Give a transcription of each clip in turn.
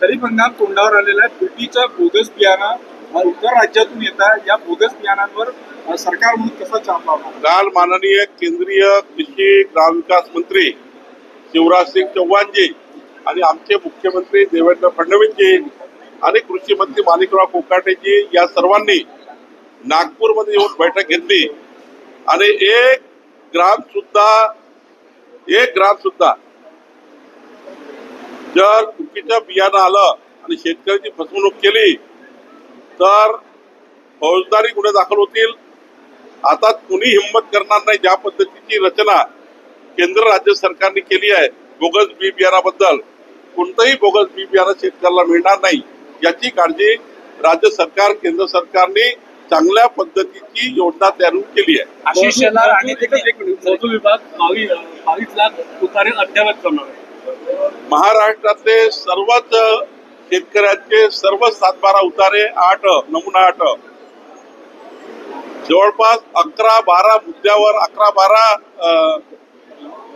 खरीप हंगाम तोंडावर आलेला आहे. पिटीचं बोगस बियाणं इतर राज्यातून येत आहे. या बोगस बियाणांवर सरकार म्हणून कसा चाप लावणार काल माननीय केंद्रीय कृषी ग्रामविकास मंत्री शिवराज सिंग चौहानजी आणि आमचे मुख्यमंत्री देवेंद्र फडणवीसजी आणि कृषी मंत्री माणिकराव कोकाटेजी या सर्वांनी नागपूरमध्ये येऊन बैठक घेतली. आणि एक ग्राम सुद्धा एक ग्राम सुद्धा. जर चुकीचं बियाणं आलं आणि शेतकऱ्याची फसवणूक केली तर फौजदारी गुन्हे दाखल होतील. आता कुणी हिंमत करणार नाही ज्या पद्धतीची रचना केंद्र राज्य सरकारने केली आहे बोगस बी बियाणाबद्दल. कोणतंही बोगस बी बियाणं शेतकऱ्याला मिळणार नाही. याची काळजी राज्य सरकार केंद्र सरकारने चांगल्या पद्धतीची योजना तयार केली आहे. आशिष शेलार आणि महसूल- विभाग बावीस बावीस लाख उतारे अद्यावत करणार आहे. महाराष्ट्रातले सर्वच शेतकऱ्यांचे सर्व सातबारा उतारे आठ नमुना आठ. जवळपास अकरा बारा मुद्द्यावर अकरा बारा अं,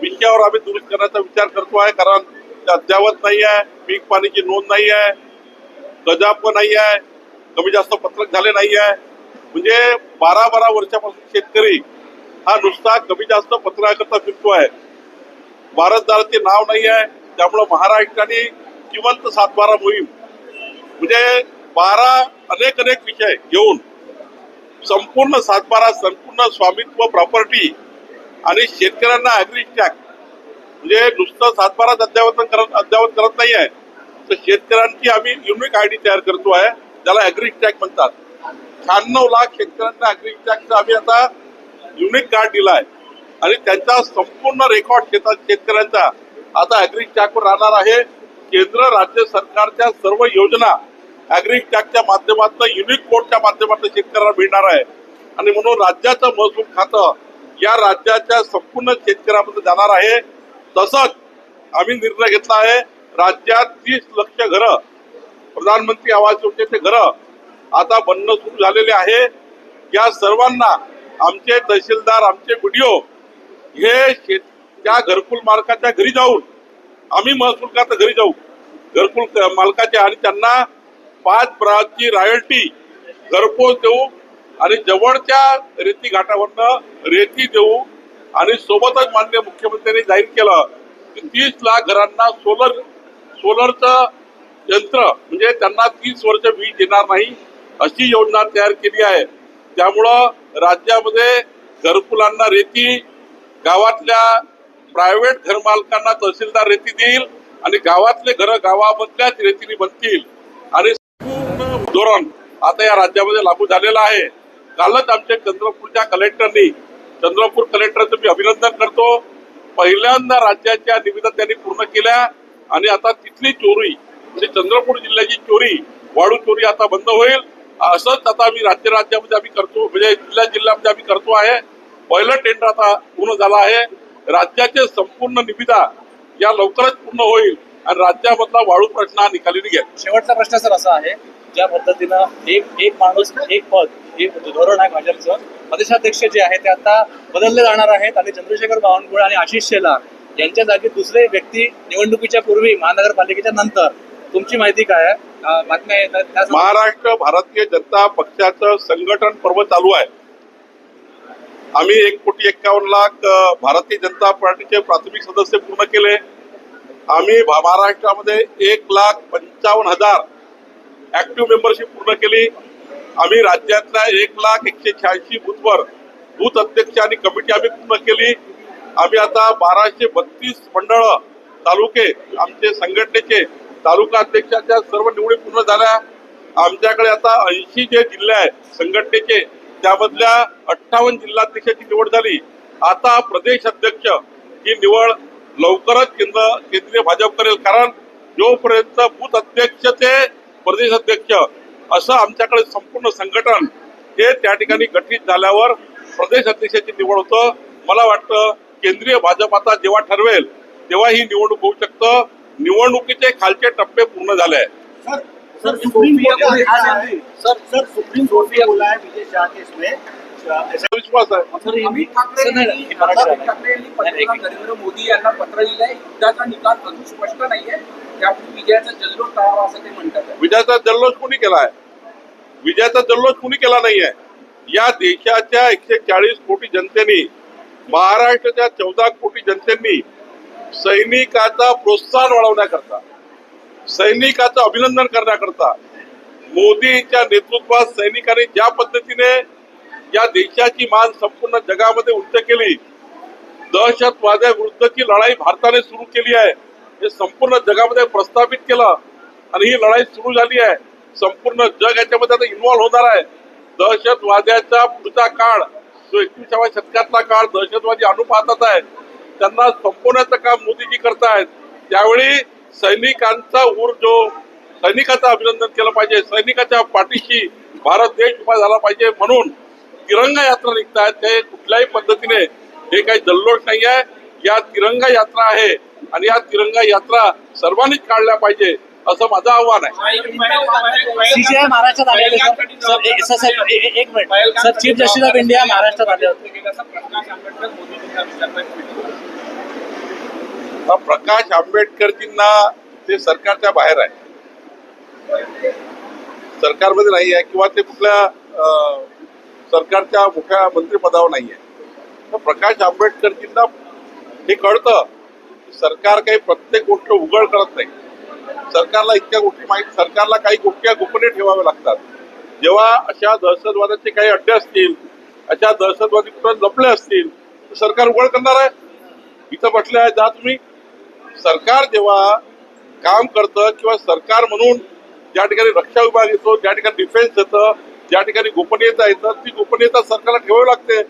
विषयावर आम्ही दुरुस्त करण्याचा विचार करतो आहे कारण ते अद्यावत नाही आहे पीक पाणीची नोंद नाही आहे गजाप नाही आहे कमी जास्त पत्रक झाले नाही आहे. म्हणजे बारा बारा वर्षापासून शेतकरी हा नुसता कमी जास्त पत्राकरता फिरतो आहे भारतदाराचे नाव नाही आहे त्यामुळं महाराष्ट्राने जिवंत सातबारा मोहीम. म्हणजे बारा अनेक अनेक विषय घेऊन संपूर्ण सातबारा संपूर्ण स्वामित्व प्रॉपर्टी आणि शेतकऱ्यांना अॅग्री टॅक्स म्हणजे नुसतं सातबाराच अद्यावत करत अद्यावत करत नाही आहे तर शेतकऱ्यांची आम्ही युनिक आय डी तयार करतो आहे त्याला अॅग्री म्हणतात. शहाण्णव लाख शेतकऱ्यांना अॅग्री आम्ही आता युनिक कार्ड दिला आहे आणि त्यांचा संपूर्ण रेकॉर्ड शेतात शेतकऱ्यांचा आता अॅग्री टॅगवर राहणार आहे. केंद्र राज्य सरकारच्या सर्व योजना अॅग्री टॅगच्या माध्यमातून युनिक कोडच्या माध्यमातून शेतकऱ्यांना मिळणार आहे. आणि म्हणून राज्याचं महसूल खातं या राज्याच्या संपूर्ण शेतकऱ्यामध्ये जाणार आहे. तसंच आम्ही निर्णय घेतला आहे राज्यात तीस लक्ष घरं प्रधानमंत्री आवास योजनेचे घरं आता बनणं सुरू झालेले आहे. या सर्वांना आमचे तहसीलदार आमचे व्हिडिओ हे शेत त्या घरकुल मालकाच्या घरी जाऊन आम्ही महसूल खात्या घरी जाऊ. घरकुल मालकाचे आणि त्यांना पाच प्रकारची रॉयल्टी घरपोच देऊ आणि जवळच्या रेती घाटावरनं रेती देऊ आणि सोबतच मान्य मुख्यमंत्र्यांनी जाहीर केलं की तीस लाख घरांना सोलर सोलरचं यंत्र म्हणजे त्यांना तीस वर्ष वीज येणार नाही. अशी योजना तयार केली आहे. त्यामुळं राज्यामध्ये घरकुलांना रेती गावातल्या प्रायव्हेट घरमालकांना तहसीलदार रेती देईल आणि गावातले घर गावामधल्याच रेतीने बनतील. आणि धोरण आता या राज्यामध्ये लागू झालेलं आहे. कालच आमच्या चंद्रपूरच्या कलेक्टरनी चंद्रपूर कलेक्टरचं मी अभिनंदन करतो. पहिल्यांदा राज्याच्या निविदा त्यांनी पूर्ण केल्या आणि आता तिथली चोरी म्हणजे चंद्रपूर जिल्ह्याची चोरी वाळू चोरी आता बंद होईल. असंच आता आम्ही राज्य राज्यामध्ये आम्ही करतो म्हणजे जिल्ह्या जिल्ह्यामध्ये आम्ही करतो आहे. पहिलं टेंडर आता पूर्ण झालं आहे. राज्याचे संपूर्ण निविदा या लवकरच पूर्ण होईल आणि राज्यामधला वाळू प्रश्न हा निकाली निघेल शेवटचा प्रश्न सर असा आहे ज्या पद्धतीनं एक एक माणूस एक पद हे धोरण आहे भाजपचं प्रदेशाध्यक्ष जे आहे ते आता बदलले जाणार आहेत आणि चंद्रशेखर बावनकुळे आणि आशिष शेलार यांच्या जागी दुसरे व्यक्ती निवडणुकीच्या पूर्वी महानगरपालिकेच्या नंतर तुमची माहिती काय आहे? बातम्या येतात. महाराष्ट्र भारतीय जनता पक्षाचं संघटन पर्व चालू आहे. आम्ही एक कोटी एक्कावन्न लाख भारतीय जनता पार्टीचे प्राथमिक सदस्य पूर्ण केले. आम्ही महाराष्ट्रामध्ये एक लाख पंचावन्न हजार ऍक्टिव्ह मेंबरशिप पूर्ण केली. आम्ही राज्यातल्या एक लाख एकशे शहाऐंशी बूथवर बूथ अध्यक्ष आणि कमिटी आम्ही पूर्ण केली. आम्ही आता बाराशे बत्तीस मंडळ तालुके आमचे संघटनेचे तालुका अध्यक्षाच्या सर्व निवडी पूर्ण झाल्या. आमच्याकडे आता ऐंशी जे जिल्हे आहेत संघटनेचे त्यामधल्या अठ्ठावन्न जिल्हाध्यक्षाची निवड झाली. आता प्रदेश अध्यक्ष ही निवड लवकरच केंद्र केंद्रीय भाजप करेल. कारण जोपर्यंत बूथ अध्यक्ष ते प्रदेश अध्यक्ष असं आमच्याकडे संपूर्ण संघटन हे त्या ठिकाणी गठीत झाल्यावर प्रदेश अध्यक्षाची निवड होतं. मला वाटतं केंद्रीय भाजप आता जेव्हा ठरवेल तेव्हा ही निवडणूक होऊ शकतं. निवडणुकीचे खालचे टप्पे पूर्ण झाले. आहेत सर सर सुप्रीम कोर्ट ने आज सर सर सुप्रीम कोर्ट ने बोला है विजय शाह केस में असा विश्वास आहे. नरेंद्र मोदी यांना पत्र लिहिलंय. युद्धाचा निकाल अजून स्पष्ट नाहीये. त्यापूर्वी विजयाचा जल्लोष करावा असं ते म्हणतात. विजयाचा जल्लोष कोणी केलाय? विजयाचा जल्लोष कोणी केला नाहीये? या देशाच्या एकशे चाळीस कोटी जनतेने महाराष्ट्राच्या चौदा कोटी जनतेने सैनिकाचा प्रोत्साहन वाढवण्याकरता सैनिकाचं अभिनंदन करण्याकरता मोदीच्या नेतृत्वात सैनिकांनी ज्या पद्धतीने या देशाची मान संपूर्ण जगामध्ये उंच केली दहशतवाद्याविरुद्धची लढाई भारताने सुरू केली आहे हे संपूर्ण जगामध्ये प्रस्थापित केलं आणि ही लढाई सुरू झाली आहे. संपूर्ण जग याच्यामध्ये आता इन्व्हॉल्व्ह होणार आहे. दहशतवाद्याचा पुढचा काळ जो एकविसाव्या शतकातला काळ दहशतवादी अनुपातात आहे. त्यांना संपवण्याचं काम मोदीजी करतायत. त्यावेळी सैनिकांचा ऊर जो सैनिकाचं अभिनंदन केलं पाहिजे. सैनिकाच्या पाठीशी भारत देश उभा झाला पाहिजे म्हणून तिरंगा यात्रा निघतायत. ते कुठल्याही पद्धतीने हे काही जल्लोष नाही आहे या तिरंगा यात्रा आहे आणि या तिरंगा यात्रा सर्वांनीच काढल्या पाहिजे असं माझं आव्हान आहे. महाराष्ट्रात आले होते सर. सर ए- सर सर ए- ए- एक minute. Sir chief justice of India महाराष्ट्रात आले होते. प्रकाश प्रकाश आंबेडकरजींना ते सरकारच्या बाहेर आहे. सरकारमध्ये नाही आहे किंवा ते कुठल्या सरकारच्या मोठ्या मंत्रिपदावर नाही आहे. तर प्रकाश आंबेडकरजींना हे कळतं सरकार काही प्रत्येक गोष्ट उघड करत नाही. सरकारला इतक्या गोष्टी माहीत सरकारला काही गोष्टी गोपनीय ठेवाव्या लागतात. जेव्हा अशा दहशतवादाचे काही अड्डे असतील अशा दहशतवादी कुठं लपले असतील तर सरकार उघड करणार आहे. इथं म्हटलं आहे जा तुम्ही. सरकार जेव्हा काम करतं किंवा सरकार म्हणून ज्या ठिकाणी रक्षा विभाग येतो ज्या ठिकाणी डिफेन्स येतं ज्या ठिकाणी गोपनीयता येतं ती गोपनीयता सरकारला ठेवावी लागते.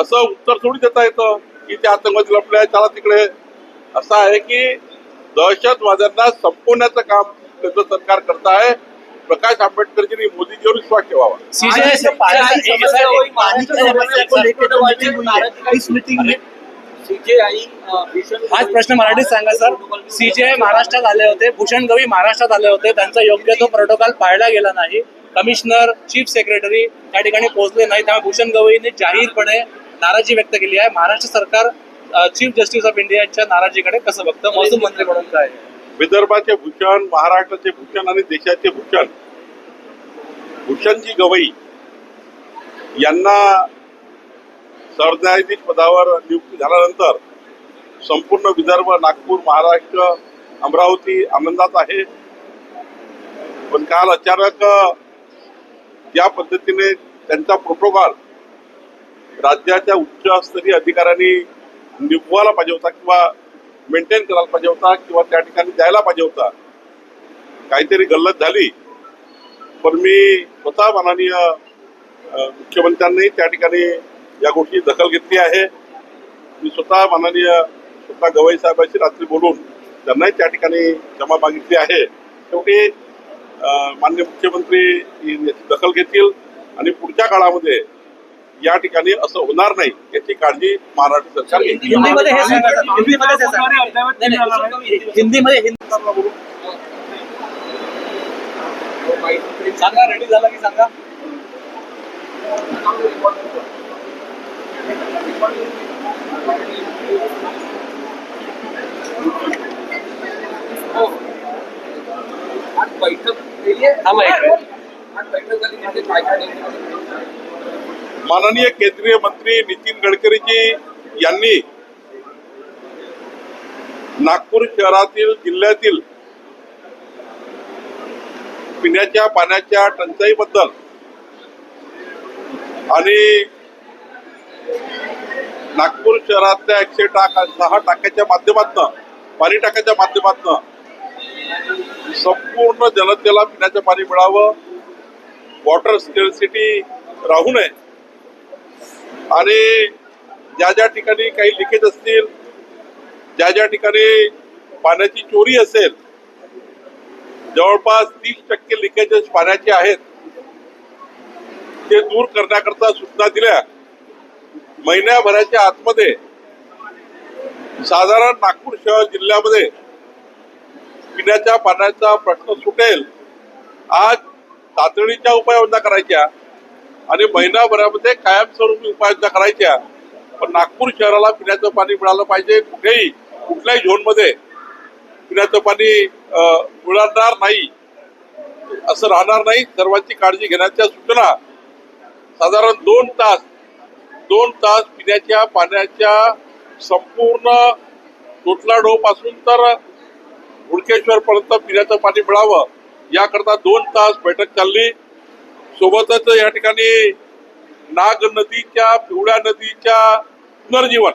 असं उत्तर थोडी देता येतं की ते आतंकवादी लपले आहे चला तिकडे. असं आहे की दहशतवाद्यांना संपवण्याचं काम त्याचं सरकार करत आहे. प्रकाश आंबेडकरजींनी मोदीजीवर विश्वास ठेवावा. मीटिंग में हाच प्रश्न मराठीत सांगा सर. सीजीआय महाराष्ट्रात आले होते भूषण गवई महाराष्ट्रात आले होते त्यांचा योग्य तो प्रोटोकॉल पाळला गेला नाही. कमिशनर चीफ सेक्रेटरी त्या ठिकाणी पोहोचले नाही त्यामुळे भूषण गवईने जाहीरपणे नाराजी व्यक्त केली आहे. महाराष्ट्र सरकार चीफ जस्टिस ऑफ इंडियाच्या नाराजीकडे कसं बघतं? महसूल मंत्री म्हणून काय? विदर्भाचे भूषण महाराष्ट्राचे भूषण आणि देशाचे भूषण. भूषणजी गवई यांना सरन्यायाधीश पदावर नियुक्ती झाल्यानंतर संपूर्ण विदर्भ नागपूर महाराष्ट्र अमरावती आनंदात आहे. पण काल अचानक ज्या पद्धतीने त्यांचा प्रोटोकॉल राज्याच्या उच्चस्तरीय अधिकाऱ्यांनी निभवायला पाहिजे होता किंवा मेंटेन करायला पाहिजे होता किंवा त्या ठिकाणी द्यायला पाहिजे होता काहीतरी गल्लत झाली. पण मी स्वतः माननीय मुख्यमंत्र्यांनी त्या ठिकाणी या गोष्टी. दखल घेतली आहे. मी स्वतः माननीय स्वतः गवई साहेबांशी रात्री बोलून त्यांनाही त्या ठिकाणी क्षमा मागितली आहे. शेवटी माननीय मुख्यमंत्री याची दखल घेतील आणि पुढच्या काळामध्ये या ठिकाणी असं होणार नाही याची काळजी महाराष्ट्र सरकार हिंदीमध्ये माननीय केंद्रीय मंत्री नितीन गडकरीजी यांनी नागपूर शहरातील जिल्ह्यातील पिण्याच्या पाण्याच्या टंचाईबद्दल आणि नागपूर शहरातल्या एकशे टाका सहा टाक्याच्या माध्यमातून पाणी टाक्याच्या माध्यमातून संपूर्ण जनतेला पिण्याचं पाणी मिळावं वॉटर स्केअरसिटी राहू नये. आणि ज्या ज्या ठिकाणी काही लिकेज असतील ज्या ज्या ठिकाणी पाण्याची चोरी असेल जवळपास तीस टक्के लिकेजेस पाण्याचे आहेत ते दूर करण्याकरता सूचना दिल्या. महिन्याभराच्या आतमध्ये साधारण नागपूर शहर जिल्ह्यामध्ये पिण्याच्या पाण्याचा प्रश्न सुटेल. आज तातडीच्या उपाययोजना करायच्या आणि महिनाभरामध्ये कायमस्वरूपी उपाययोजना करायच्या. पण नागपूर शहराला पिण्याचं पाणी मिळालं पाहिजे. कुठेही कुठल्याही झोनमध्ये पिण्याचं पाणी मिळणार नाही. असं राहणार नाही. सर्वांची काळजी घेण्याच्या सूचना साधारण दोन तास दोन तास पिण्याच्या पाण्याच्या संपूर्ण तोटलाडो पासून तर हुडकेश्वर पर्यंत पिण्याचं पाणी मिळावं याकरता दोन तास बैठक चालली. सोबतच या ठिकाणी नाग नदीच्या पिवळ्या नदीच्या पुनर्जीवन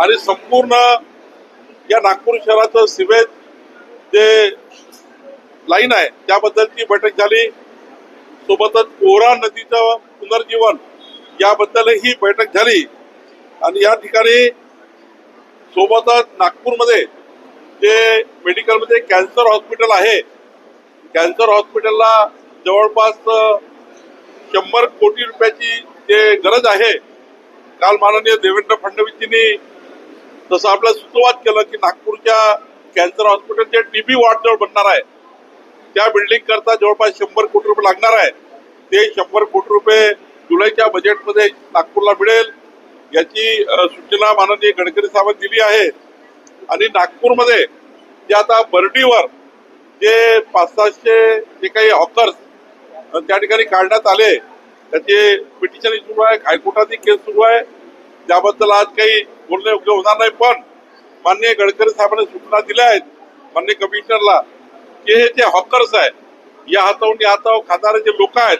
आणि संपूर्ण या नागपूर शहराचं सिवेज जे लाईन आहे त्याबद्दलची बैठक झाली. सोबतच कोरा नदीचं पुनर्जीवन याबद्दलही बैठक झाली. आणि या ठिकाणी सोबतच नागपूरमध्ये जे मेडिकलमध्ये कॅन्सर हॉस्पिटल आहे कॅन्सर हॉस्पिटलला जवळपास शंभर कोटी रुपयाची जे गरज आहे काल माननीय देवेंद्र फडणवीसजींनी तसं आपलं सुरुवात केलं की नागपूरच्या कॅन्सर हॉस्पिटलचे टीबी वार्ड जवळ बनणार आहे. त्या बिल्डिंग करता जवळपास शंभर कोटी रुपये लागणार आहे. ते शंभर कोटी रुपये जुलैच्या बजेटमध्ये नागपूरला मिळेल याची सूचना माननीय गडकरी साहेबांनी दिली आहे. आणि नागपूरमध्ये जे आता बर्डीवर जे पाच सहाशे जे काही हॉकर्स त्या ठिकाणी काढण्यात आले त्याचे पिटिशन सुरू आहे हायकोर्टाची केस सुरू आहे. त्याबद्दल आज काही बोलणे योग्य होणार नाही पण माननीय गडकरी साहेबांनी सूचना दिल्या आहेत माननीय कमिशनरला की हे जे हॉकर्स आहे या हातावून या हातावर खाणारे जे लोक आहेत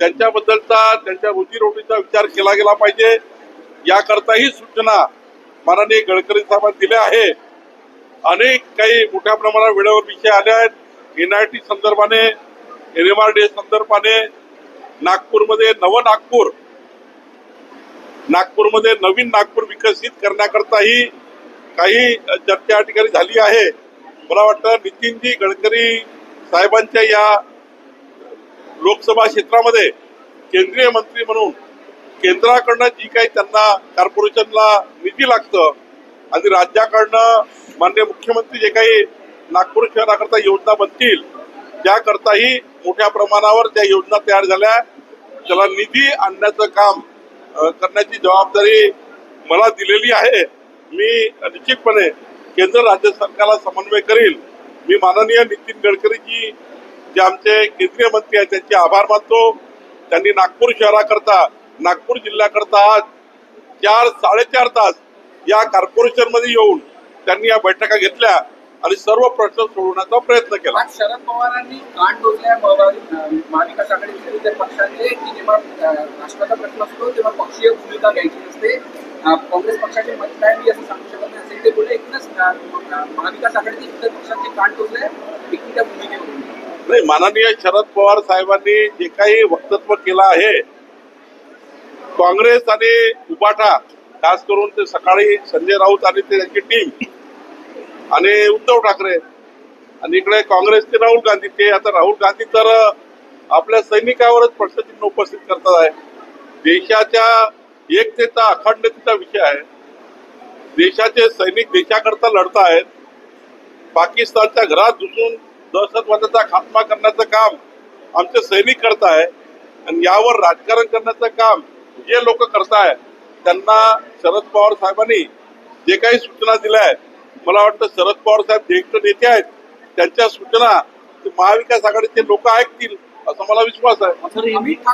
त्यांच्याबद्दलचा त्यांच्या रोजीरोटीचा विचार केला गेला पाहिजे. याकरताही सूचना माननीय गडकरी साहेबांनी दिल्या आहे अनेक काही मोठ्या प्रमाणात वेळेवर विषय आले आहेत. एन टी संदर्भाने एनएमआरडी संदर्भाने नागपूरमध्ये नव नागपूर नागपूरमध्ये नवीन नागपूर विकसित करण्याकरताही काही चर्चा या ठिकाणी झाली आहे. मला वाटतं नितीनजी गडकरी साहेबांच्या या लोकसभा क्षेत्रामध्ये केंद्रीय मंत्री म्हणून केंद्राकडनं जी काही त्यांना कॉर्पोरेशनला निधी लागतं आणि राज्याकडनं मान्य मुख्यमंत्री जे काही नागपूर शहराकरता योजना बनतील त्याकरताही मोठ्या प्रमाणावर त्या योजना तयार झाल्या. त्याला निधी आणण्याचं काम करण्याची जबाबदारी मला दिलेली आहे. मी निश्चितपणे केंद्र राज्य सरकारला समन्वय करील. मी माननीय नितीन गडकरीजी जे आमचे केंद्रीय मंत्री आहेत त्यांचे आभार मानतो. त्यांनी नागपूर शहराकरता नागपूर जिल्ह्याकरता आज चार साडेचार तास या कॉर्पोरेशनमध्ये येऊन त्यांनी या बैठका घेतल्या आणि सर्व प्रश्न सोडवण्याचा प्रयत्न केला. शरद पवारांनी कान टोचल्या महाविकास आघाडी विरोधी पक्षाचे की जेव्हा राष्ट्राचा प्रश्न असतो तेव्हा पक्षीय भूमिका घ्यायची असते. काँग्रेस पक्षाचे मत काय मी असं सांगू शकत नाही असे ते बोलले एकूणच महाविकास आघाडीचे इतर पक्षांचे कान टोचले एकट्या भूमिकेवर नाही माननीय शरद पवार साहेबांनी जे काही वक्तव्य केलं आहे काँग्रेस आणि उबाटा खास करून ते सकाळी संजय राऊत आणि त्यांची टीम आणि उद्धव ठाकरे आणि इकडे काँग्रेसचे राहुल गांधी ते आता राहुल गांधी तर आपल्या सैनिकावरच प्रश्नचिन्ह उपस्थित करतात आहे. देशाच्या एकतेचा अखंडतेचा विषय आहे. देशाचे सैनिक देशाकरता लढत आहेत. पाकिस्तानच्या घरात घुसून दहशतवादाचा खात्मा करण्याचं काम आमचे सैनिक करत आहे आणि यावर राजकारण करण्याचं काम जे लोक करताय त्यांना शरद पवार साहेबांनी जे काही सूचना दिल्या आहेत मला वाटतं शरद पवार साहेब ज्येष्ठ नेते आहेत त्यांच्या सूचना महाविकास आघाडीचे लोक ऐकतील असा मला विश्वास आहे.